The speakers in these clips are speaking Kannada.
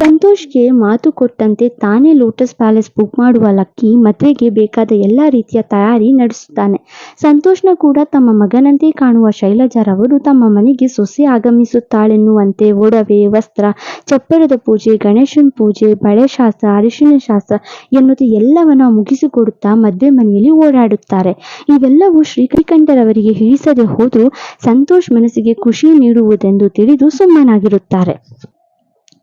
ಸಂತೋಷ್ಗೆ ಮಾತು ಕೊಟ್ಟಂತೆ ತಾನೇ ಲೋಟಸ್ ಪ್ಯಾಲೇಸ್ ಬುಕ್ ಮಾಡುವ ಲಕ್ಕಿ ಮದುವೆಗೆ ಬೇಕಾದ ಎಲ್ಲ ರೀತಿಯ ತಯಾರಿ ನಡೆಸುತ್ತಾನೆ. ಸಂತೋಷ್ನ ಕೂಡ ತಮ್ಮ ಮಗನಂತೆ ಕಾಣುವ ಶೈಲಜಾರವರು ತಮ್ಮ ಮನೆಗೆ ಸೊಸೆ ಆಗಮಿಸುತ್ತಾಳೆನ್ನುವಂತೆ ಒಡವೆ, ವಸ್ತ್ರ, ಚಪ್ಪರದ ಪೂಜೆ, ಗಣೇಶನ ಪೂಜೆ, ಬಳೆ ಶಾಸ್ತ್ರ, ಅರಿಶಿನ ಶಾಸ್ತ್ರ ಎನ್ನುವುದು ಎಲ್ಲವನ್ನ ಮುಗಿಸಿಕೊಡುತ್ತಾ ಮದುವೆ ಮನೆಯಲ್ಲಿ ಓಡಾಡುತ್ತಾರೆ. ಇವೆಲ್ಲವೂ ಶ್ರೀಕಂಠರವರಿಗೆ ಹಿಡಿಸದೆ ಹೋದರೂ ಸಂತೋಷ್ ಮನಸ್ಸಿಗೆ ಖುಷಿ ನೀಡುವುದೆಂದು ತಿಳಿದು ಸುಮ್ಮನಾಗಿರುತ್ತಾರೆ.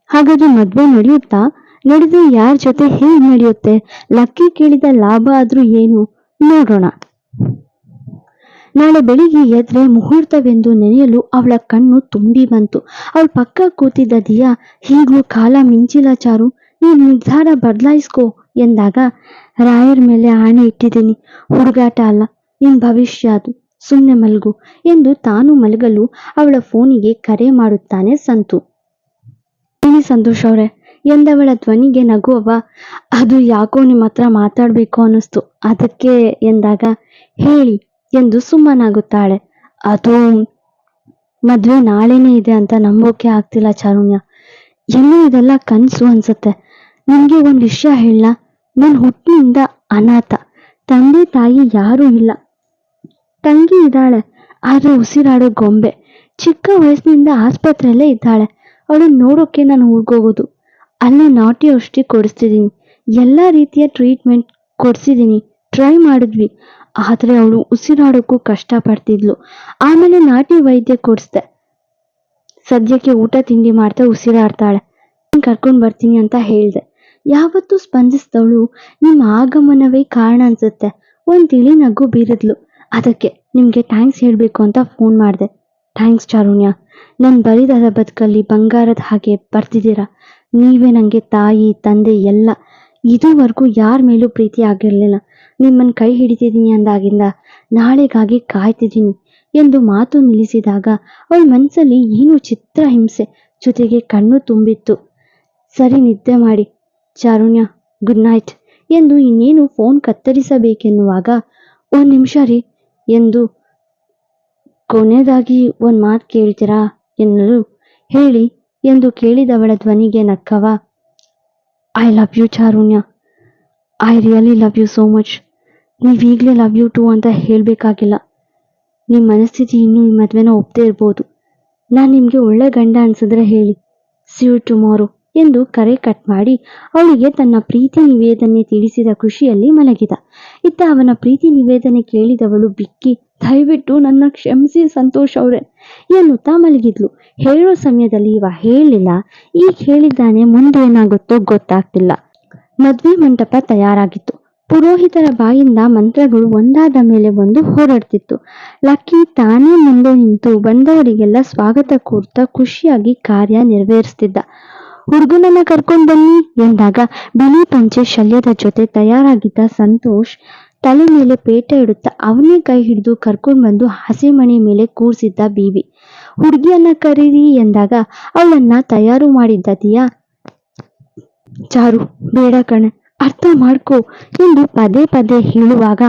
ಹಾಗಾದ್ರೆ ಮದ್ವೆ ನಡೆಯುತ್ತಾ? ನಡೆದು ಯಾರ ಜೊತೆ ಹೇಗ್ ನಡೆಯುತ್ತೆ? ಲಕ್ಕಿ ಕೇಳಿದ ಲಾಭ ಆದ್ರೂ ಏನು? ನೋಡೋಣ. ನಾಳೆ ಬೆಳಿಗ್ಗೆ ಎದ್ರೆ ಮುಹೂರ್ತವೆಂದು ನೆನೆಯಲು ಅವಳ ಕಣ್ಣು ತುಂಬಿ ಬಂತು. ಅವಳ ಪಕ್ಕ ಕೂತಿದ್ದ ದಿಯಾ ಹೀಗೂ ಕಾಲ ಮಿಂಚಿಲ್ಲ ಚಾರು. ನೀನ್ ನಿರ್ಧಾರ ಬದಲಾಯಿಸ್ಕೋ ಎಂದಾಗ ರಾಯರ್ ಮೇಲೆ ಆಣೆ ಇಟ್ಟಿದ್ದೀನಿ. ಹುಡುಗಾಟ ಅಲ್ಲ, ನಿನ್ ಭವಿಷ್ಯ ಅದು. ಸುಮ್ಮನೆ ಮಲಗು ಎಂದು ತಾನು ಮಲಗಲು ಅವಳ ಫೋನಿಗೆ ಕರೆ ಮಾಡುತ್ತಾನೆ ಸಂತು. ಹೇಳಿ ಸಂತೋಷ್ ಅವ್ರೆ. ಎಂದವಳ ಧ್ವನಿಗೆ ನಗುವವ. ಅದು ಯಾಕೋ ನಿಮ್ಮ ಹತ್ರ ಮಾತಾಡ್ಬೇಕು ಅನ್ನಿಸ್ತು. ಅದಕ್ಕೆ ಎಂದಾಗ, ಹೇಳಿ ಎಂದು ಸುಮ್ಮನಾಗುತ್ತಾಳೆ. ಅದು ಮದ್ವೆ ನಾಳೆನೇ ಇದೆ ಅಂತ ನಂಬೋಕೆ ಆಗ್ತಿಲ್ಲ ಚಾರುಣ್ಯ. ಎಲ್ಲೂ ಇದೆಲ್ಲ ಕನ್ಸು ಅನ್ಸುತ್ತೆ. ನಿಮಗೆ ಒಂದ್ ವಿಷಯ ಹೇಳ ನನ್ನ ಹುಟ್ಟಿನಿಂದ ಅನಾಥ. ತಂದೆ ತಾಯಿ ಯಾರೂ ಇಲ್ಲ. ತಂಗಿ ಇದ್ದಾಳೆ. ಆದ್ರೆ ಉಸಿರಾಡೋ ಗೊಂಬೆ. ಚಿಕ್ಕ ವಯಸ್ಸಿನಿಂದ ಆಸ್ಪತ್ರೆಯಲ್ಲೇ ಇದ್ದಾಳೆ. ಅವಳನ್ನ ನೋಡೋಕೆ ನಾನು ಹೋಗೋದು ಅಲ್ಲೇ ನಾಟಿ ಔಷಧಿ ಕೊಡಿಸ್ತಿದ್ದೀನಿ. ಎಲ್ಲ ರೀತಿಯ ಟ್ರೀಟ್ಮೆಂಟ್ ಕೊಡಿಸಿದ್ದೀನಿ. ಟ್ರೈ ಮಾಡಿದ್ವಿ. ಆದರೆ ಅವಳು ಉಸಿರಾಡೋಕ್ಕೂ ಕಷ್ಟಪಡ್ತಿದ್ಲು. ಆಮೇಲೆ ನಾಟಿ ವೈದ್ಯ ಕೊಡಿಸ್ದೆ. ಸದ್ಯಕ್ಕೆ ಊಟ ತಿಂಡಿ ಮಾಡ್ತಾ ಉಸಿರಾಡ್ತಾಳೆ. ಕರ್ಕೊಂಡು ಬರ್ತೀನಿ ಅಂತ ಹೇಳಿದೆ. ಯಾವತ್ತೂ ಸ್ಪಂದಿಸಿದವಳು ನಿಮ್ಮ ಆಗಮನವೇ ಕಾರಣ ಅನ್ಸುತ್ತೆ. ಒಂದು ತಿಳಿ ನಗು ಬೀರಿದ್ಲು. ಅದಕ್ಕೆ ನಿಮಗೆ ಥ್ಯಾಂಕ್ಸ್ ಹೇಳಬೇಕು ಅಂತ ಫೋನ್ ಮಾಡಿದೆ. ಥ್ಯಾಂಕ್ಸ್ ಚಾರುಣ್ಯ ನಾನು ಬರಿದಾದ ಬದುಕಲ್ಲಿ ಬಂಗಾರದ ಹಾಗೆ ಬರ್ತಿದ್ದೀರಾ ನೀವೇ ನನಗೆ ತಾಯಿ, ತಂದೆ ಎಲ್ಲ. ಇದುವರೆಗೂ ಯಾರ ಮೇಲೂ ಪ್ರೀತಿ ಆಗಿರಲಿಲ್ಲ. ನಿಮ್ಮನ್ನು ಕೈ ಹಿಡಿತಿದ್ದೀನಿ ಅಂದಾಗಿಂದ ನಾಳೆಗಾಗಿ ಕಾಯ್ತಿದ್ದೀನಿ ಎಂದು ಮಾತು ನಿಲ್ಲಿಸಿದಾಗ ಅವಳ ಮನಸ್ಸಲ್ಲಿ ಏನು ಚಿತ್ರ ಹಿಂಸೆ ಜೊತೆಗೆ ಕಣ್ಣು ತುಂಬಿತ್ತು. ಸರಿ, ನಿದ್ದೆ ಮಾಡಿ. ಚಾರುಣ್ಯ ಗುಡ್ ನೈಟ್ ಎಂದು ಇನ್ನೇನು ಫೋನ್ ಕತ್ತರಿಸಬೇಕೆನ್ನುವಾಗ, ಒಂದು ನಿಮಿಷ ರೀ ಎಂದು ಕೊನೆಯದಾಗಿ ಒಂದ್ ಮಾತು ಕೇಳ್ತೀರಾ ಎನ್ನಲು? ಹೇಳಿ ಎಂದು ಕೇಳಿದವಳ ಧ್ವನಿಗೆ ನಕ್ಕವ. I love you Charunya. I really love you so much ನೀವೀಗಲೇ love you too ಅಂತ ಹೇಳಬೇಕಾಗಿಲ್ಲ. ನಿಮ್ಮ ಮನಸ್ಥಿತಿ ಇನ್ನೂ ಮದುವೆನ ಒಪ್ಪದೇ ಇರ್ಬೋದು. ನಾನು ನಿಮಗೆ ಒಳ್ಳೆ ಗಂಡ ಅನ್ಸಿದ್ರೆ ಹೇಳಿ. ಸಿ ಯು ಟುಮಾರೋ ಎಂದು ಕರೆ ಕಟ್ ಮಾಡಿ ಅವಳಿಗೆ ತನ್ನ ಪ್ರೀತಿ ನಿವೇದನೆ ತಿಳಿಸಿದ ಖುಷಿಯಲ್ಲಿ ಮಲಗಿದ. ಇತ್ತ ಅವನ ಪ್ರೀತಿ ನಿವೇದನೆ ಕೇಳಿದವಳು ಬಿಕ್ಕಿ, ದಯವಿಟ್ಟು ನನ್ನ ಕ್ಷಮಿಸಿ ಸಂತೋಷ್ ಅವ್ರೆ ಎನ್ನುತ್ತಾ ಮಲಗಿದ್ಲು. ಹೇಳೋ ಸಮಯದಲ್ಲಿ ಇವ ಹೇಳಿಲ್ಲ, ಈಗ ಹೇಳಿದ್ದಾನೆ ಮುಂದೆ ಏನಾಗುತ್ತೋ ಗೊತ್ತಾಗ್ತಿಲ್ಲ ಮದ್ವೆ ಮಂಟಪ ತಯಾರಾಗಿತ್ತು. ಪುರೋಹಿತರ ಬಾಯಿಂದ ಮಂತ್ರಗಳು ಒಂದಾದ ಮೇಲೆ ಒಂದು ಹೋರಾಡ್ತಿತ್ತು. ಲಕ್ಕಿ ತಾನೇ ಮುಂದೆ ನಿಂತು ಬಂದವರಿಗೆಲ್ಲ ಸ್ವಾಗತ ಕೋರ್ತಾ ಖುಷಿಯಾಗಿ ಕಾರ್ಯ ನೆರವೇರಿಸ್ತಿದ್ದ. ಹುಡುಗನನ್ನ ಕರ್ಕೊಂಡ್ ಬನ್ನಿ ಎಂದಾಗ ಬಿಳಿ ಪಂಚೆ ಶಲ್ಯದ ಜೊತೆ ತಯಾರಾಗಿದ್ದ ಸಂತೋಷ್ ತಲೆ ಮೇಲೆ ಪೇಟ ಇಡುತ್ತಾ ಅವನೇ ಕೈ ಹಿಡಿದು ಕರ್ಕೊಂಡ್ ಬಂದು ಹಸೆಮಣೆ ಮೇಲೆ ಕೂರ್ಸಿದ್ದ ಬೀವಿ. ಹುಡುಗಿಯನ್ನ ಕರೀರಿ ಎಂದಾಗ ಅವಳನ್ನ ತಯಾರು ಮಾಡಿದ್ದ ದಿಯಾ? ಚಾರು, ಬೇಡ ಕಣ, ಅರ್ಥ ಮಾಡ್ಕೋ ಎಂದು ಪದೇ ಪದೇ ಹೇಳುವಾಗ,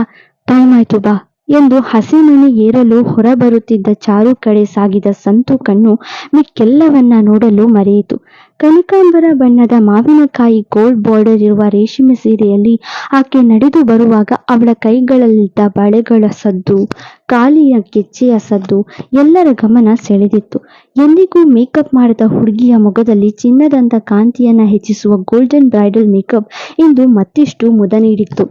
ಟೈಮ್ ಆಯ್ತು ಬಾ ಎಂದು ಹಸಿಮನೆ ಏರಲು ಹೊರಬರುತ್ತಿದ್ದ ಚಾರು ಕಡೆ ಸಾಗಿದ ಸಂತು ಕಣ್ಣು ಮಿಕ್ಕೆಲ್ಲವನ್ನ ನೋಡಲು ಮರೆಯಿತು. ಕನಕಾಂಬರ ಬಣ್ಣದ ಮಾವಿನಕಾಯಿ ಗೋಲ್ಡ್ ಬಾರ್ಡರ್ ಇರುವ ರೇಷ್ಮೆ ಸೀರೆಯಲ್ಲಿ ಆಕೆ ನಡೆದು ಬರುವಾಗ ಅವಳ ಕೈಗಳಲ್ಲಿದ್ದ ಬಳೆಗಳ ಸದ್ದು, ಕಾಲಿಯ ಗೆಜ್ಜೆಯ ಸದ್ದು ಎಲ್ಲರ ಗಮನ ಸೆಳೆದಿತ್ತು. ಎಂದಿಗೂ ಮೇಕಪ್ ಮಾಡಿದ ಹುಡುಗಿಯ ಮುಖದಲ್ಲಿ ಚಿನ್ನದಂತ ಕಾಂತಿಯನ್ನ ಹೆಚ್ಚಿಸುವ ಗೋಲ್ಡನ್ ಬ್ರೈಡಲ್ ಮೇಕಪ್ ಇಂದು ಮತ್ತಿಷ್ಟು ಮುದ ನೀಡಿತ್ತು.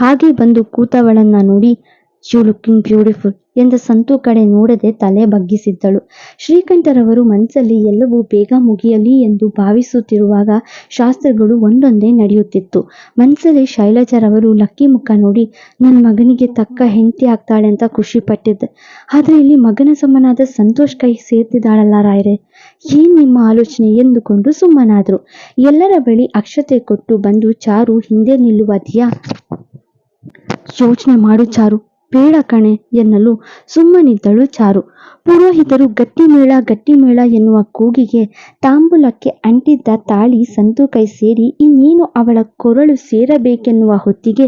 ಹಾಗೆ ಬಂದು ಕೂತವಳನ್ನ ನೋಡಿ ಯು ಲುಕಿಂಗ್ ಬ್ಯೂಟಿಫುಲ್ ಎಂದ ಸಂತು ಕಡೆ ನೋಡದೆ ತಲೆ ಬಗ್ಗಿಸಿದ್ದಳು. ಶ್ರೀಕಂಠರವರು ಮನಸ್ಸಲ್ಲಿ ಎಲ್ಲವೂ ಬೇಗ ಮುಗಿಯಲಿ ಎಂದು ಭಾವಿಸುತ್ತಿರುವಾಗ ಶಾಸ್ತ್ರಗಳು ಒಂದೊಂದೇ ನಡೆಯುತ್ತಿತ್ತು. ಮನಸ್ಸಲ್ಲಿ ಶೈಲಜರವರು ಲಕ್ಕಿ ಮುಖ ನೋಡಿ, ನನ್ನ ಮಗನಿಗೆ ತಕ್ಕ ಹೆಂಡತಿ ಆಗ್ತಾಳೆ ಅಂತ ಖುಷಿ ಪಟ್ಟಿದ್ದೆ. ಆದರೆ ಇಲ್ಲಿ ಮಗನ ಸಮನಾದ ಸಂತೋಷ್ ಕೈ ಸೇರ್ತಿದ್ದಾಳಲ್ಲ ರಾಯರೆ. ಏನ್ ನಿಮ್ಮ ಆಲೋಚನೆ? ಎಂದುಕೊಂಡು ಸುಮ್ಮನಾದ್ರು. ಎಲ್ಲರ ಬಳಿ ಅಕ್ಷತೆ ಕೊಟ್ಟು ಬಂದು, ಚಾರು ಹಿಂದೆ ನಿಲ್ಲುವ ದಿಯಾ ಯೋಚನೆ ಮಾಡು ಚಾರು. ಬೇಡ ಕಣೆ ಎನ್ನಲು ಸುಮ್ಮನಿದ್ದಳು ಚಾರು. ಪುರೋಹಿತರು ಗಟ್ಟಿಮೇಳ ಗಟ್ಟಿಮೇಳ ಎನ್ನುವ ಕೂಗಿಗೆ ತಾಂಬೂಲಕ್ಕೆ ಅಂಟಿದ್ದ ತಾಳಿ ಸಂತು ಕೈ ಸೇರಿ ಇನ್ನೇನು ಅವಳ ಕೊರಳು ಸೇರಬೇಕೆನ್ನುವ ಹೊತ್ತಿಗೆ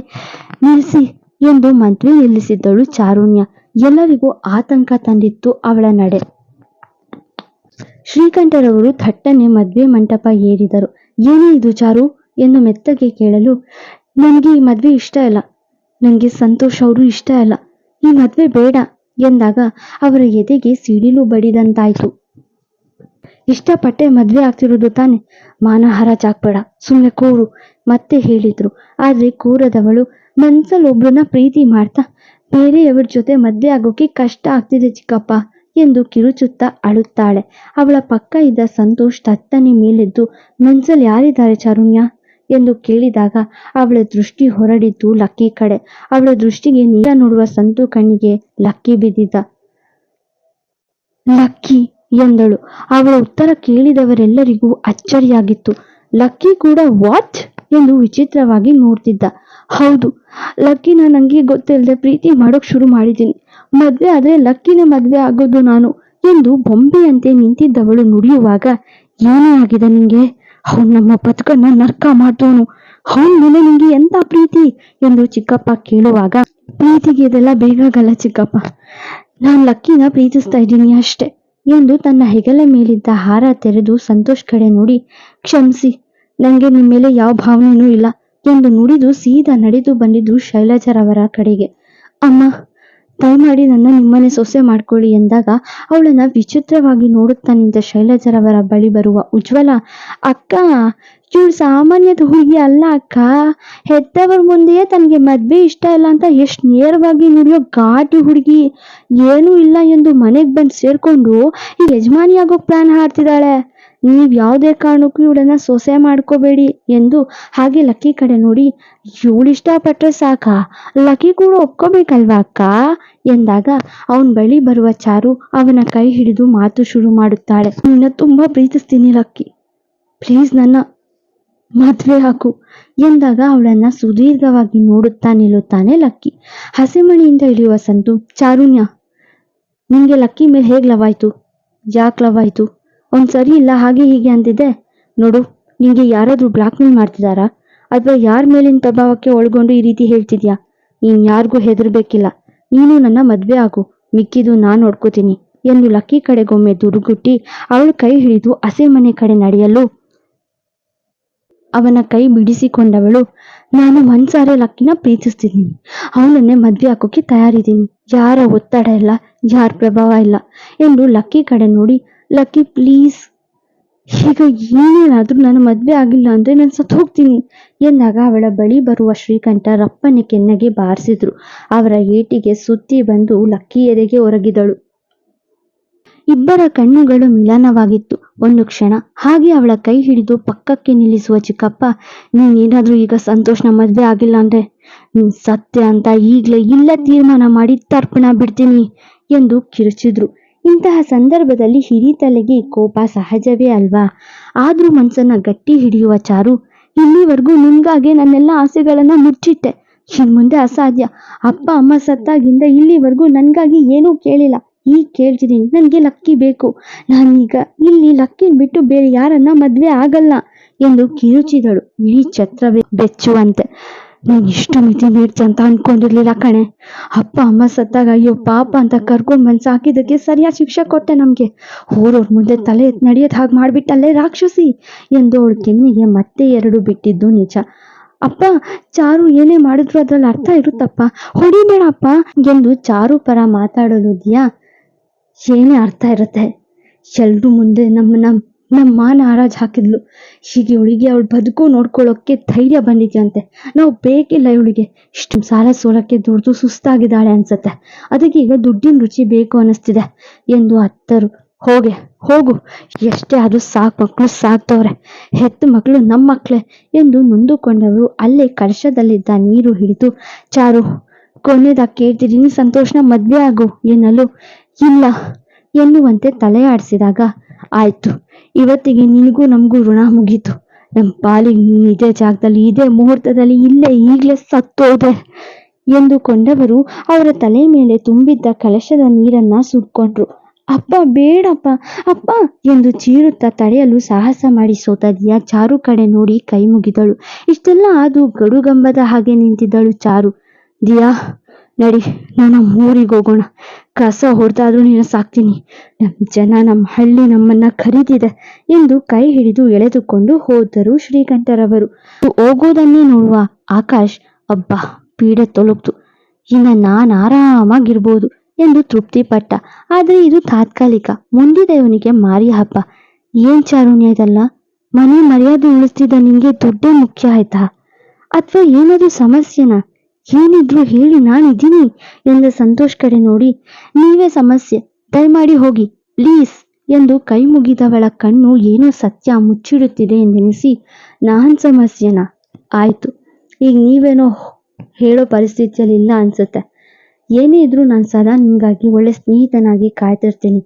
ನಿಲ್ಲಿಸಿ ಎಂದು ಮಂತ್ರಿ ನಿಲ್ಲಿಸಿದ್ದಳು ಚಾರುಣ್ಯ. ಎಲ್ಲರಿಗೂ ಆತಂಕ ತಂದಿತ್ತು ಅವಳ ನಡೆ. ಶ್ರೀಕಂಠರವರು ಥಟ್ಟನೆ ಮದ್ವೆ ಮಂಟಪ ಏರಿದರು. ಏನೇ ಇದು ಚಾರು? ಎಂದು ಮೆತ್ತಗೆ ಕೇಳಲು, ನನಗೆ ಈ ಮದ್ವೆ ಇಷ್ಟ ಇಲ್ಲ. ನನಗೆ ಸಂತೋಷ್, ಅವರು ಇಷ್ಟ ಅಲ್ಲ. ಈ ಮದುವೆ ಬೇಡ ಎಂದಾಗ ಅವರ ಎದೆಗೆ ಸಿಡಿಲು ಬಡಿದಂತಾಯ್ತು. ಇಷ್ಟಪಟ್ಟೆ ಮದ್ವೆ ಆಗ್ತಿರೋದು ತಾನೆ. ಮಾನಹಾರ ಜಾಕ್ಬೇಡ. ಸುಮ್ಮನೆ ಕೂರು. ಮತ್ತೆ ಹೇಳಿದ್ರು. ಆದ್ರೆ ಕೂರದವಳು ಮನ್ಸಲ್ಲಿ ಒಬ್ರನ್ನ ಪ್ರೀತಿ ಮಾಡ್ತಾ, ಬೇರೆಯವ್ರ ಜೊತೆ ಮದ್ವೆ ಆಗೋಕೆ ಕಷ್ಟ ಆಗ್ತಿದೆ ಚಿಕ್ಕಪ್ಪ ಎಂದು ಕಿರುಚುತ್ತಾ ಅಳುತ್ತಾಳೆ. ಅವಳ ಪಕ್ಕ ಇದ್ದ ಸಂತೋಷ್ ತತ್ತನೆ ಮೇಲೆದ್ದು, ಮನ್ಸಲ್ಲಿ ಯಾರಿದ್ದಾರೆ ಚಾರುಣ್ಯ? ಎಂದು ಕೇಳಿದಾಗ ಅವಳ ದೃಷ್ಟಿ ಹೊರಡಿತು ಲಕ್ಕಿ ಕಡೆ. ಅವಳ ದೃಷ್ಟಿಗೆ ನೀರ ನೋಡುವ ಸಂತು ಕಣ್ಣಿಗೆ ಲಕ್ಕಿ ಬಿದ್ದಿದ್ದ. ಲಕ್ಕಿ ಎಂದಳು. ಅವಳ ಉತ್ತರ ಕೇಳಿದವರೆಲ್ಲರಿಗೂ ಅಚ್ಚರಿಯಾಗಿತ್ತು. ಲಕ್ಕಿ ಕೂಡ ವಾಚ್ ಎಂದು ವಿಚಿತ್ರವಾಗಿ ನೋಡ್ತಿದ್ದ. ಹೌದು, ಲಕ್ಕಿನ ನಂಗೆ ಗೊತ್ತಿಲ್ಲದೆ ಪ್ರೀತಿ ಮಾಡೋಕ್ ಶುರು ಮಾಡಿದ್ದೀನಿ. ಮದ್ವೆ ಆದ್ರೆ ಲಕ್ಕಿನ ಮದ್ವೆ ಆಗೋದು ನಾನು ಎಂದು ಬೊಂಬೆಯಂತೆ ನಿಂತಿದ್ದವಳು ನುಡಿಯುವಾಗ, ಏನೇ ಆಗಿದೆ ನಿಂಗೆ? ಅವನು ನಮ್ಮ ಬದುಕನ್ನು ನರ್ಕ ಮಾಡ್ದೋನು ಅವನ ಮೇಲೆ ನಿಂಗೆ ಎಂತ ಪ್ರೀತಿ? ಎಂದು ಚಿಕ್ಕಪ್ಪ ಕೇಳುವಾಗ, ಪ್ರೀತಿಗೆ ಇದೆಲ್ಲ ಬೇಕಾಗಲ್ಲ ಚಿಕ್ಕಪ್ಪ. ನಾನ್ ಲಕ್ಕಿನ ಪ್ರೀತಿಸ್ತಾ ಇದ್ದೀನಿ ಅಷ್ಟೆ, ಎಂದು ತನ್ನ ಹೆಗಲ ಮೇಲಿದ್ದ ಹಾರ ತೆರೆದು ಸಂತೋಷ್ ಕಡೆ ನೋಡಿ, ಕ್ಷಮಿಸಿ, ನಂಗೆ ನಿಮ್ಮ ಮೇಲೆ ಯಾವ ಭಾವನೆನೂ ಇಲ್ಲ, ಎಂದು ನುಡಿದು ಸೀದಾ ನಡೆದು ಬಂದಿದ್ದು ಶೈಲಜರವರ ಕಡೆಗೆ. ಅಮ್ಮ ದಯಮಾಡಿ ನನ್ನ ನಿಮ್ಮನೆ ಸೊಸೆ ಮಾಡ್ಕೊಳ್ಳಿ ಎಂದಾಗ ಅವಳನ್ನ ವಿಚಿತ್ರವಾಗಿ ನೋಡುತ್ತಾ ನಿಂತ ಶೈಲಜರವರ ಬಳಿ ಬರುವ ಉಜ್ವಲ, ಅಕ್ಕ, ಇವಳು ಸಾಮಾನ್ಯದ ಹುಡುಗಿ ಅಲ್ಲ ಅಕ್ಕ. ಹೆತ್ತವರ ಮುಂದೆಯೇ ತನಗೆ ಮದ್ವೆ ಇಷ್ಟ ಇಲ್ಲ ಅಂತ ಎಷ್ಟು ನೇರವಾಗಿ ನುಡಿಯೋ ಘಾಟಿ ಹುಡುಗಿ. ಏನೂ ಇಲ್ಲ ಎಂದು ಮನೆಗೆ ಬಂದು ಸೇರ್ಕೊಂಡು ಈ ಯಜಮಾನಿಯಾಗೋಕ್ ಪ್ಲಾನ್ ಹಾಡ್ತಿದ್ದಾಳೆ. ನೀವ್ ಯಾವುದೇ ಕಾರಣಕ್ಕೂ ಇವಳನ್ನ ಸೊಸೆ ಮಾಡ್ಕೋಬೇಡಿ ಎಂದು ಹಾಗೆ ಲಕ್ಕಿ ಕಡೆ ನೋಡಿ, ಇವಳು ಇಷ್ಟಪಟ್ರೆ ಸಾಕಾ? ಲಕ್ಕಿ ಕೂಡ ಒಪ್ಕೋಬೇಕಲ್ವಾ ಅಕ್ಕ? ಎಂದಾಗ ಅವನ ಬಳಿ ಬರುವ ಚಾರು ಅವನ ಕೈ ಹಿಡಿದು ಮಾತು ಶುರು ಮಾಡುತ್ತಾಳೆ. ನಿನ್ನ ತುಂಬಾ ಪ್ರೀತಿಸ್ತೀನಿ ಲಕ್ಕಿ. ಪ್ಲೀಸ್ ನನ್ನ ಮದ್ವೆ ಹಾಕು. ಎಂದಾಗ ಅವಳನ್ನ ಸುದೀರ್ಘವಾಗಿ ನೋಡುತ್ತಾ ನಿಲ್ಲುತ್ತಾನೆ ಲಕ್ಕಿ. ಹಸಿಮಣಿಯಿಂದ ಇಳಿಯುವ ಸಂತು, ಚಾರುಣ್ಯ, ನಿಂಗೆ ಲಕ್ಕಿ ಮೇಲೆ ಹೇಗ್ ಲವ್ ಆಯ್ತು? ಯಾಕೆ ಲವ್ ಆಯ್ತು? ಅವ್ನು ಸರಿ ಇಲ್ಲ, ಹಾಗೆ ಹೀಗೆ ಅಂದಿದ್ದೆ. ನೋಡು ನಿಂಗೆ ಯಾರಾದರೂ ಬ್ಲಾಕ್ ಮೇಲ್ ಮಾಡ್ತಿದಾರಾ? ಅಥವಾ ಯಾರ ಮೇಲಿನ ಪ್ರಭಾವಕ್ಕೆ ಒಳಗೊಂಡು ಈ ರೀತಿ ಹೇಳ್ತಿದ್ಯಾ? ನೀನ್ ಯಾರಿಗೂ ಹೆದರ್ಬೇಕಿಲ್ಲ. ನೀನು ನನ್ನ ಮದ್ವೆ ಆಗು. ಮಿಕ್ಕಿದು ನಾನು ನೋಡ್ಕೋತೀನಿ. ಎಂದು ಲಕ್ಕಿ ಕಡೆಗೊಮ್ಮೆ ದುಡುಗುಟ್ಟಿ ಅವಳ ಕೈ ಹಿಡಿದು ಹಸೆ ಮನೆ ಕಡೆ ನಡೆಯಲು ಅವನ ಕೈ ಬಿಡಿಸಿಕೊಂಡವಳು, ನಾನು ಮನ್ಸಾರೆ ಲಕ್ಕಿನ ಪ್ರೀತಿಸ್ತಿದ್ದೀನಿ. ಅವನನ್ನೇ ಮದ್ವೆ ಹಾಕೋಕೆ ತಯಾರಿದ್ದೀನಿ. ಯಾರ ಒತ್ತಡ ಇಲ್ಲ, ಯಾರ ಪ್ರಭಾವ ಇಲ್ಲ ಎಂದು ಲಕ್ಕಿ ಕಡೆ ನೋಡಿ ಲಕ್ಕಿ ಪ್ಲೀಸ್ ಈಗ ಏನೇನಾದ್ರೂ ನಾನು ಮದ್ವೆ ಆಗಿಲ್ಲ ಅಂದ್ರೆ ನಾನು ಸತ್ತು ಹೋಗ್ತೀನಿ. ಎಂದಾಗ ಅವಳ ಬಳಿ ಬರುವ ಶ್ರೀಕಂಠ ರಪ್ಪನೆ ಕೆನ್ನೆಗೆ ಬಾರಿಸಿದ್ರು. ಅವರ ಏಟಿಗೆ ಸುತ್ತಿ ಬಂದು ಲಕ್ಕಿ ಎದೆಗೆ ಒರಗಿದಳು. ಇಬ್ಬರ ಕಣ್ಣುಗಳು ಮಿಲನವಾಗಿತ್ತು. ಒಂದು ಕ್ಷಣ ಹಾಗೆ ಅವಳ ಕೈ ಹಿಡಿದು ಪಕ್ಕಕ್ಕೆ ನಿಲ್ಲಿಸುವ ಚಿಕ್ಕಪ್ಪ, ನೀನೇನಾದ್ರೂ ಈಗ ಸಂತೋಷನ ಮದ್ವೆ ಆಗಿಲ್ಲ ಅಂದ್ರೆ ಸತ್ಯ ಅಂತ ಈಗಲೇ ಇಲ್ಲ ತೀರ್ಮಾನ ಮಾಡಿ ತರ್ಪಣ ಬಿಡ್ತೀನಿ ಎಂದು ಕಿರುಚಿದ್ರು. ಇಂತಹ ಸಂದರ್ಭದಲ್ಲಿ ಹಿರಿತಲೆಗೆ ಕೋಪ ಸಹಜವೇ ಅಲ್ವಾ? ಆದ್ರೂ ಮನ್ಸನ್ನ ಗಟ್ಟಿ ಹಿಡಿಯುವ ಚಾರು. ಇಲ್ಲಿವರೆಗೂ ನಿಮ್ಗಾಗೆ ನನ್ನೆಲ್ಲ ಆಸೆಗಳನ್ನ ಮುಚ್ಚಿಟ್ಟೆ. ಮುಂದೆ ಅಸಾಧ್ಯ. ಅಪ್ಪ, ಅಮ್ಮ ಸತ್ತಾಗಿಂದ ಇಲ್ಲಿವರೆಗೂ ನನ್ಗಾಗಿ ಏನೂ ಕೇಳಿಲ್ಲ. ಈಗ ಕೇಳ್ತಿದ್ದೀನಿ ನನಗೆ ಲಕ್ಕಿ ಬೇಕು. ನಾನೀಗ ಇಲ್ಲಿ ಲಕ್ಕಿ ಬಿಟ್ಟು ಬೇರೆ ಯಾರನ್ನ ಮದ್ವೆ ಆಗಲ್ಲ ಎಂದು ಕಿರುಚಿದಳು. ಇಡೀ ಛತ್ರವೇ ಬೆಚ್ಚುವಂತೆ. ನಾನು ಇಷ್ಟು ಮಿತಿ ಮೀರ್ತಿ ಅಂತ ಅನ್ಕೊಂಡಿರ್ಲಿಲ್ಲ ಕಣೆ. ಅಪ್ಪ, ಅಮ್ಮ ಸತ್ತಾಗ ಅಯ್ಯೋ ಪಾಪ ಅಂತ ಕರ್ಕೊಂಡ್ ಬಂದ್ ಸಾಕಿದಕ್ಕೆ ಸರಿಯಾದ ಶಿಕ್ಷೆ ಕೊಟ್ಟೆ ನಮ್ಗೆ. ಊರವ್ರ ಮುಂದೆ ತಲೆ ಎತ್ತಿ ನಡೆಯೋದ್ ಹಾಗೆ ಮಾಡ್ಬಿಟ್ಟಲ್ಲೇ ರಾಕ್ಷಸಿ. ಎಂದು ಅವಳು ಕೆನ್ನಿಗೆ ಮತ್ತೆ ಎರಡು ಬಿಟ್ಟಿದ್ದು ನಿಜ. ಅಪ್ಪ, ಚಾರು ಏನೇ ಮಾಡಿದ್ರು ಅದ್ರಲ್ಲಿ ಅರ್ಥ ಇರುತ್ತಪ್ಪ. ಹೊಡಿಬೇಡಪ್ಪ ಎಂದು ಚಾರು ಪರ ಮಾತಾಡಲು ಏನೇ ಅರ್ಥ ಇರುತ್ತೆ. ಎಲ್ರೂ ಮುಂದೆ ನಮ್ಮನ್ನ ನಮ್ಮ ಮಾನ ಹರಾಜ್ ಹಾಕಿದ್ಲು. ಹೀಗೆ ಇವಳಿಗೆ ಅವಳು ಬದುಕು ನೋಡ್ಕೊಳ್ಳೋಕ್ಕೆ ಧೈರ್ಯ ಬಂದಿದ್ಯಂತೆ. ನಾವು ಬೇಕಿಲ್ಲ ಇವಳಿಗೆ. ಇಷ್ಟು ಸಾಲ ಸೋಲಕ್ಕೆ ದುಡ್ದು ಸುಸ್ತಾಗಿದ್ದಾಳೆ ಅನ್ಸತ್ತೆ. ಅದಕ್ಕೆ ಈಗ ದುಡ್ಡಿನ ರುಚಿ ಬೇಕು ಅನ್ನಿಸ್ತಿದೆ ಎಂದು ಅತ್ತರು. ಹೋಗೆ, ಹೋಗು. ಎಷ್ಟೇ ಅದು ಸಾಕು ಮಕ್ಕಳು ಸಾಕ್ತವ್ರೆ. ಹೆತ್ತು ಮಕ್ಕಳು ನಮ್ಮ ಮಕ್ಕಳೇ ಎಂದು ನೊಂದುಕೊಂಡವರು ಅಲ್ಲೇ ಕಳಶದಲ್ಲಿದ್ದ ನೀರು ಹಿಡಿದು, ಚಾರು ಕೊನೆದಾಗ ಕೇಳ್ತಿದ್ದೀನಿ. ಸಂತೋಷನ ಮದುವೆ ಆಗು ಎನ್ನಲು ಇಲ್ಲ ಎನ್ನುವಂತೆ ತಲೆ ಆಡಿಸಿದಾಗ ಆಯ್ತು. ಇವತ್ತಿಗೆ ನಿನಗೂ ನಮಗೂ ಋಣ ಮುಗೀತು. ನಮ್ಮ ಪಾಲಿಗೆ ಇದೇ ಜಾಗದಲ್ಲಿ, ಇದೇ ಮುಹೂರ್ತದಲ್ಲಿ ಇಲ್ಲೇ ಈಗಲೇ ಸತ್ತೋದೆ ಎಂದುಕೊಂಡವರು ಅವರ ತಲೆ ಮೇಲೆ ತುಂಬಿದ್ದ ಕಲಶದ ನೀರನ್ನ ಸುಡ್ಕೊಂಡ್ರು. ಅಪ್ಪ, ಬೇಡಪ್ಪ, ಅಪ್ಪ ಎಂದು ಚೀರುತ್ತಾ ತಡೆಯಲು ಸಾಹಸ ಮಾಡಿ ಸೋತ ದಿಯಾ ಚಾರು ಕಡೆ ನೋಡಿ ಕೈ ಮುಗಿದಳು. ಇಷ್ಟೆಲ್ಲ ಅದು ಗಡುಗಂಬದ ಹಾಗೆ ನಿಂತಿದ್ದಳು ಚಾರು. ದಿಯಾ ನಡಿ, ನಾನು ಊರಿಗೆ ಹೋಗೋಣ. ಕಸ ಹೊಡೆದಾದ್ರೂ ನೀನು ಸಾಕ್ತೀನಿ. ನಮ್ಮ ಜನ ನಮ್ಮ ಹಳ್ಳಿ ನಮ್ಮನ್ನ ಖರೀದಿದೆ ಎಂದು ಕೈ ಹಿಡಿದು ಎಳೆದುಕೊಂಡು ಹೋದರು ಶ್ರೀಕಂಠರವರು. ಹೋಗೋದನ್ನೇ ನೋಡುವ ಆಕಾಶ್, ಅಬ್ಬಾ, ಪೀಡೆ ತೊಲಗ್ತು. ಇನ್ನ ನಾನು ಆರಾಮಾಗಿರ್ಬೋದು ಎಂದು ತೃಪ್ತಿಪಟ್ಟ. ಆದರೆ ಇದು ತಾತ್ಕಾಲಿಕ. ಮುಂದಿದೆ ಇವನಿಗೆ ಮಾರಿ ಹಬ್ಬ. ಏನ್ ಚಾರುಣ್ಯ ಇದಲ್ಲ? ಮನೆ ಮರ್ಯಾದೆ ಉಳಿಸ್ತಿದ್ದ ನಿಂಗೆ ದುಡ್ಡೇ ಮುಖ್ಯ ಆಯ್ತಾ? ಅಥವಾ ಏನಾದ್ರೂ ಸಮಸ್ಯೆನಾ? ಏನಿದ್ರು ಹೇಳಿ ನಾನಿದ್ದೀನಿ ಎಂದ ಸಂತೋಷ್ ಕಡೆ ನೋಡಿ, ನೀವೇ ಸಮಸ್ಯೆ, ದಯಮಾಡಿ ಹೋಗಿ ಪ್ಲೀಸ್ ಎಂದು ಕೈ ಮುಗಿದವಳ ಕಣ್ಣು ಏನೋ ಸತ್ಯ ಮುಚ್ಚಿಡುತ್ತಿದೆ ಎಂದೆನಿಸಿ, ನಾನ್ ಸಮಸ್ಯೆನಾ? ಆಯ್ತು, ಈಗ ನೀವೇನೋ ಹೇಳೋ ಪರಿಸ್ಥಿತಿಯಲ್ಲಿ ಇಲ್ಲ ಅನ್ಸುತ್ತೆ. ಏನೇ ಇದ್ರೂ ನಾನು ಸದಾ ನಿಮ್ಗಾಗಿ ಒಳ್ಳೆ ಸ್ನೇಹಿತನಾಗಿ ಕಾಯ್ತಿರ್ತೀನಿ,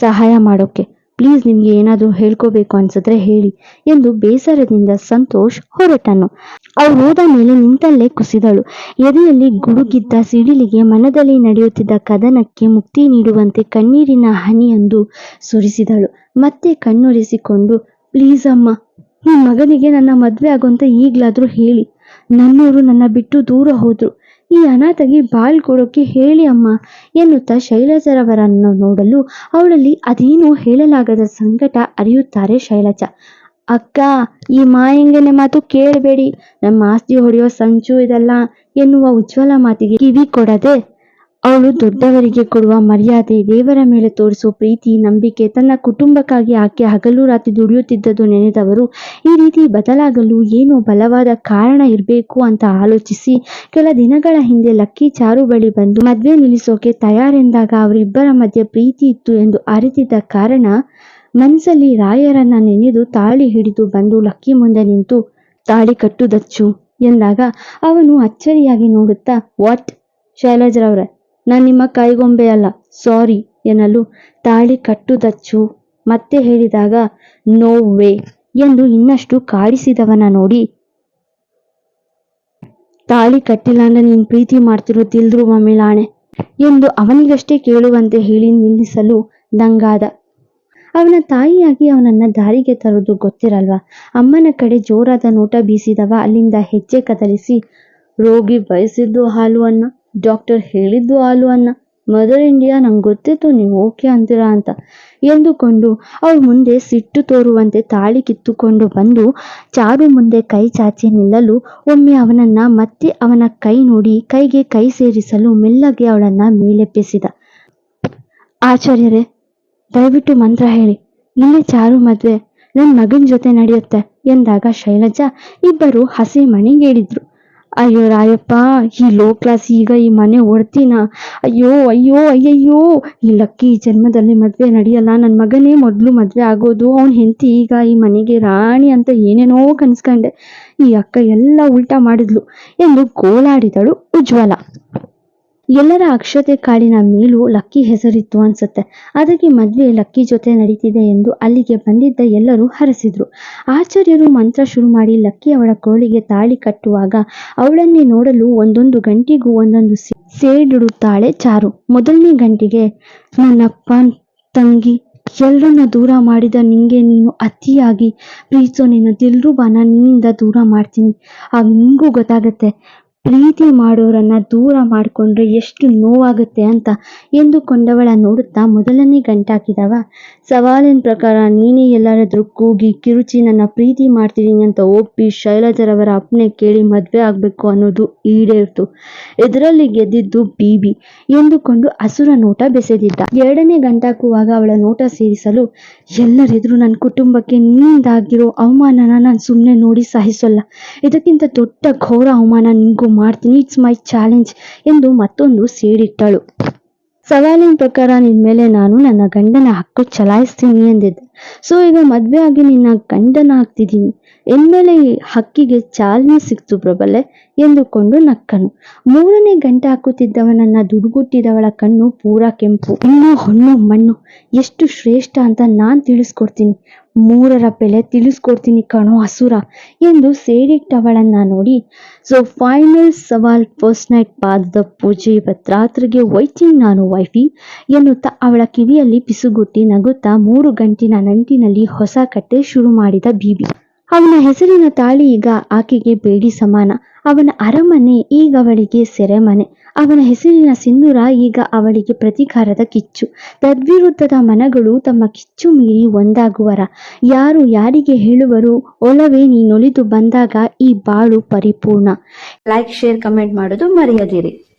ಸಹಾಯ ಮಾಡೋಕೆ. ಪ್ಲೀಸ್ ನಿಮ್ಗೆ ಏನಾದರೂ ಹೇಳ್ಕೋಬೇಕು ಅನ್ಸಿದ್ರೆ ಹೇಳಿ, ಎಂದು ಬೇಸರದಿಂದ ಸಂತೋಷ್ ಹೊರಟನು. ಅವಳು ಹೋದ ಮೇಲೆ ನಿಂತಲ್ಲೇ ಕುಸಿದಳು. ಎದೆಯಲ್ಲಿ ಗುಡುಗಿದ್ದ ಸಿಡಿಲಿಗೆ ಮನದಲ್ಲಿ ನಡೆಯುತ್ತಿದ್ದ ಕದನಕ್ಕೆ ಮುಕ್ತಿ ನೀಡುವಂತೆ ಕಣ್ಣೀರಿನ ಹನಿಯೊಂದು ಸುರಿಸಿದಳು. ಮತ್ತೆ ಕಣ್ಣೊರೆಸಿಕೊಂಡು, ಪ್ಲೀಸ್ ಅಮ್ಮ ನಿಮ್ಮ ಮಗನಿಗೆ ನನ್ನ ಮದುವೆ ಆಗುವಂತ ಈಗ್ಲಾದ್ರೂ ಹೇಳಿ. ನನ್ನೂರು ನನ್ನ ಬಿಟ್ಟು ದೂರ ಹೋದ್ರು. ಈ ಅನಾಥಗೆ ಬಾಳ್ಕೊಡೋಕೆ ಹೇಳಿ ಅಮ್ಮ ಎನ್ನುತ್ತಾ ಶೈಲಜರವರನ್ನು ನೋಡಲು ಅವಳಲ್ಲಿ ಅದೇನೋ ಹೇಳಲಾಗದ ಸಂಕಟ ಅರಿಯುತ್ತಾರೆ ಶೈಲಜಾ. ಅಕ್ಕ, ಈ ಮಾಯಂಗನೆ ಮಾತು ಕೇಳಬೇಡಿ. ನಮ್ಮ ಆಸ್ತಿ ಹೊಡೆಯೋ ಸಂಚು ಇದಲ್ಲ ಎನ್ನುವ ಉಜ್ವಲ ಮಾತಿಗೆ ಕಿವಿ ಕೊಡದೆ ಅವಳು ದೊಡ್ಡವರಿಗೆ ಕೊಡುವ ಮರ್ಯಾದೆ ದೇವರ ಮೇಲೆ ತೋರಿಸುವ ಪ್ರೀತಿ, ನಂಬಿಕೆ, ತನ್ನ ಕುಟುಂಬಕ್ಕಾಗಿ ಆಕೆ ಹಗಲು ರಾತ್ರಿ ದುಡಿಯುತ್ತಿದ್ದದ್ದು ನೆನೆದವರು ಈ ರೀತಿ ಬದಲಾಗಲು ಏನೋ ಬಲವಾದ ಕಾರಣ ಇರಬೇಕು ಅಂತ ಆಲೋಚಿಸಿ ಕೆಲ ದಿನಗಳ ಹಿಂದೆ ಲಕ್ಕಿ ಚಾರು ಬಳಿ ಬಂದು ಮದುವೆ ನಿಲ್ಲಿಸೋಕೆ ತಯಾರೆಂದಾಗ ಅವರಿಬ್ಬರ ಮಧ್ಯೆ ಪ್ರೀತಿ ಇತ್ತು ಎಂದು ಅರಿತಿದ್ದ ಕಾರಣ ಮನಸ್ಸಲ್ಲಿ ರಾಯರನ್ನ ನೆನೆದು ತಾಳಿ ಹಿಡಿದು ಬಂದು ಲಕ್ಕಿ ಮುಂದೆ ನಿಂತು ತಾಳಿ ಕಟ್ಟುದಚ್ಚು ಎಂದಾಗ ಅವನು ಅಚ್ಚರಿಯಾಗಿ ನೋಡುತ್ತಾ, ವಾಟ್? ಶೈಲಜ್ರವ್ರೆ, ನಾನು ನಿಮ್ಮ ಕೈಗೊಂಬೆ ಅಲ್ಲ, ಸಾರಿ, ಎನ್ನಲು ತಾಳಿ ಕಟ್ಟುದಚ್ಚು ಮತ್ತೆ ಹೇಳಿದಾಗ, ನೋ ವೇ ಎಂದು ಇನ್ನಷ್ಟು ಕಾಡಿಸಿದವನ ನೋಡಿ. ತಾಳಿ ಕಟ್ಟಿಲ್ಲ ಅಂದ್ರೆ ನೀನ್ ಪ್ರೀತಿ ಮಾಡ್ತಿರೋ ತಿಳಿದ್ರು ಮಮ್ಮಿಳಾಣೆ ಎಂದು ಅವನಿಗಷ್ಟೇ ಕೇಳುವಂತೆ ಹೇಳಿ ನಿಲ್ಲಿಸಲು ದಂಗಾದ ಅವನ ತಾಯಿಯಾಗಿ ಅವನನ್ನ ದಾರಿಗೆ ತರುವುದು ಗೊತ್ತಿರಲ್ವಾ? ಅಮ್ಮನ ಕಡೆ ಜೋರಾದ ನೋಟ ಬೀಸಿದವ. ಅಲ್ಲಿಂದ ಹೆಜ್ಜೆ ಕದಲಿಸಿ, ರೋಗಿ ಬಯಸಿದ್ದು ಹಾಲು ಅನ್ನ, ಡಾಕ್ಟರ್ ಹೇಳಿದ್ದು ಹಾಲು ಅನ್ನ. ಮದರ್ ಇಂಡಿಯಾ, ನಂಗೆ ಗೊತ್ತಿತ್ತು ನೀವು ಓಕೆ ಅಂತೀರಾ ಅಂತ ಎಂದುಕೊಂಡು ಅವಳು ಮುಂದೆ ಸಿಟ್ಟು ತೋರುವಂತೆ ತಾಳಿ ಕಿತ್ತುಕೊಂಡು ಬಂದು ಚಾರು ಮುಂದೆ ಕೈ ಚಾಚಿ ನಿಲ್ಲಲು ಒಮ್ಮೆ ಅವನನ್ನ ಮತ್ತೆ ಅವನ ಕೈ ನೋಡಿ ಕೈಗೆ ಕೈ ಸೇರಿಸಲು ಮೆಲ್ಲಗೆ ಅವಳನ್ನ ಮೇಲೆಪ್ಪಿಸಿದ ಆಚಾರ್ಯರೇ ದಯವಿಟ್ಟು ಮಂತ್ರ ಹೇಳಿ. ಇಲ್ಲೇ ಚಾರು ಮದ್ವೆ ನನ್ನ ಮಗನ ಜೊತೆ ನಡೆಯುತ್ತೆ ಎಂದಾಗ ಶೈಲಜಾ ಇಬ್ಬರು ಹಸಿ ಮಣಿಗೇಳಿದ್ರು ಅಯ್ಯೋ ರಾಯಪ್ಪ, ಈ ಲೋ ಕ್ಲಾಸ್ ಈಗ ಈ ಮನೆ ಓಡ್ತೀನ ಅಯ್ಯೋ ಅಯ್ಯೋ, ಅಯ್ಯಯ್ಯೋ, ಈ ಲಕ್ಕಿ ಜನ್ಮದಲ್ಲಿ ಮದ್ವೆ ನಡೆಯಲ್ಲ. ನನ್ನ ಮಗನೇ ಮೊದಲು ಮದ್ವೆ ಆಗೋದು, ಅವನ ಹೆಂಡತಿ ಈಗ ಈ ಮನೆಗೆ ರಾಣಿ ಅಂತ ಏನೇನೋ ಕನ್ಸ್ಕೊಂಡೆ. ಈ ಅಕ್ಕ ಎಲ್ಲ ಉಲ್ಟಾ ಮಾಡಿದ್ಲು ಎಂದು ಗೋಳಾಡಿದಳು ಉಜ್ವಲ. ಎಲ್ಲರ ಅಕ್ಷತೆ ಕಾಡಿನ ಮೇಲೂ ಲಕ್ಕಿ ಹೆಸರಿತ್ತು ಅನ್ಸುತ್ತೆ. ಅದಕ್ಕೆ ಮದ್ವೆ ಲಕ್ಕಿ ಜೊತೆ ನಡೀತಿದೆ ಎಂದು ಅಲ್ಲಿಗೆ ಬಂದಿದ್ದ ಎಲ್ಲರೂ ಹರಸಿದ್ರು. ಆಚಾರ್ಯರು ಮಂತ್ರ ಶುರು ಮಾಡಿ ಲಕ್ಕಿ ಅವಳ ಕೋಳಿಗೆ ತಾಳಿ ಕಟ್ಟುವಾಗ ಅವಳನ್ನೇ ನೋಡಲು ಒಂದೊಂದು ಗಂಟಿಗೂ ಒಂದೊಂದು ಸೇಡಿಡುತ್ತಾಳೆ ಚಾರು. ಮೊದಲನೇ ಗಂಟೆಗೆ, ನನ್ನಪ್ಪ, ತಂಗಿ ಎಲ್ಲರನ್ನ ದೂರ ಮಾಡಿದ ನಿಂಗೆ ನೀನು ಅತಿಯಾಗಿ ಪ್ರೀತಿಸೋ ನಿನ್ನ ದಿಲ್ರುಬಾನ ನಿನ್ನಿಂದ ದೂರ ಮಾಡ್ತೀನಿ. ಆಗ ನಿಂಗೂ ಗೊತ್ತಾಗತ್ತೆ. ಪ್ರೀತಿ ಮಾಡೋರನ್ನ ದೂರ ಮಾಡಿಕೊಂಡ್ರೆ ಎಷ್ಟು ನೋವಾಗುತ್ತೆ ಅಂತ ಎಂದುಕೊಂಡವಳ ನೋಡುತ್ತಾ ಮೊದಲನೇ ಗಂಟಾಕಿದವ. ಸವಾಲಿನ ಪ್ರಕಾರ ನೀನೇ ಎಲ್ಲರೆದುರು ಕೂಗಿ ಕಿರುಚಿ ನನ್ನ ಪ್ರೀತಿ ಮಾಡ್ತಿದ್ದೀನಿ ಅಂತ ಒಪ್ಪಿ ಶೈಲಜರವರ ಅಪ್ನೆ ಕೇಳಿ ಮದ್ವೆ ಆಗ್ಬೇಕು ಅನ್ನೋದು ಈಡೇರ್ತು. ಇದರಲ್ಲಿ ಗೆದ್ದಿದ್ದು ಬೀಬಿ ಎಂದುಕೊಂಡು ಹಸುರ ನೋಟ ಬೆಸೆದಿದ್ದ. ಎರಡನೇ ಗಂಟಾಕುವಾಗ ಅವಳ ನೋಟ ಸೇರಿಸಲು ಎಲ್ಲರೆದುರು ನನ್ನ ಕುಟುಂಬಕ್ಕೆ ನಿಂದಾಗಿರೋ ಅವಮಾನನ ನಾನು ಸುಮ್ಮನೆ ನೋಡಿ ಸಹಿಸಲ್ಲ. ಇದಕ್ಕಿಂತ ದೊಡ್ಡ ಘೋರ ಅವಮಾನ ನಿಂಗೂ ಮಾಡ್ತೀನಿ ಇಟ್ಸ್ ಮೈ ಚಾಲೆಂಜ್ ಎಂದು ಮತ್ತೊಂದು ಸೇಡಿಟ್ಟಳು ಸವಾಲಿನ ಪ್ರಕಾರ ನಿನ್ಮೇಲೆ ನಾನು ನನ್ನ ಗಂಡನ ಹಕ್ಕು ಚಲಾಯಿಸ್ತೀನಿ ಎಂದಿದ್ದೆ. ಸೊ ಈಗ ಮದುವೆ ಆಗಿ ನಿನ್ನ ಗಂಡನ ಎಂದ್ಮೇಲೆ ಈ ಹಕ್ಕಿಗೆ ಚಾಲನೆ ಸಿಕ್ತು ಪ್ರಬಲೆ ಎಂದುಕೊಂಡು ನಕ್ಕನು. ಮೂರನೇ ಗಂಟೆ ಹಾಕುತ್ತಿದ್ದವನನ್ನ ದುಡುಗುಟ್ಟಿದವಳ ಕಣ್ಣು ಪೂರ ಕೆಂಪು. ಇನ್ನು ಹಣ್ಣು ಮಣ್ಣು ಎಷ್ಟು ಶ್ರೇಷ್ಠ ಅಂತ ನಾನ್ ತಿಳಿಸ್ಕೊಡ್ತೀನಿ. ಮೂರರ ಬೆಲೆ ತಿಳಿಸ್ಕೊಡ್ತೀನಿ ಕಣೋ ಅಸುರ ಎಂದು ಸೇರಿಟ್ಟವಳನ್ನ ನೋಡಿ. ಸೊ ಫೈನಲ್ ಸವಾಲ್ ಫಸ್ಟ್ ನೈಟ್ ಪಾದದ ಪೂಜೆ ಇವತ್ತು ರಾತ್ರಿಗೆ ಒಯ್ತೀನಿ ನಾನು ವೈಫಿ ಎನ್ನುತ್ತಾ ಅವಳ ಕಿವಿಯಲ್ಲಿ ಪಿಸುಗುಟ್ಟಿ ನಗುತ್ತಾ ಮೂರು ಗಂಟಿನ ನಂಟಿನಲ್ಲಿ ಹೊಸ ಕಟ್ಟೆ ಶುರು ಮಾಡಿದ ಬೀಬಿ. ಅವನ ಹೆಸರಿನ ತಾಳಿ ಈಗ ಆಕೆಗೆ ಬೇಡಿ ಸಮಾನ. ಅವನ ಅರಮನೆ ಈಗ ಅವಳಿಗೆ ಸೆರೆಮನೆ. ಅವನ ಹೆಸರಿನ ಸಿಂಧೂರ ಈಗ ಅವಳಿಗೆ ಪ್ರತೀಕಾರದ ಕಿಚ್ಚು. ತದ್ವಿರುದ್ಧದ ಮನಗಳು ತಮ್ಮ ಕಿಚ್ಚು ಮೀರಿ ಒಂದಾಗುವರ. ಯಾರು ಯಾರಿಗೆ ಹೇಳುವರು, ಒಲವೇ ನೀನೊಲಿದು ಬಂದಾಗ ಈ ಬಾಳು ಪರಿಪೂರ್ಣ. ಲೈಕ್ ಶೇರ್ ಕಮೆಂಟ್ ಮಾಡೋದು ಮರೆಯದಿರಿ.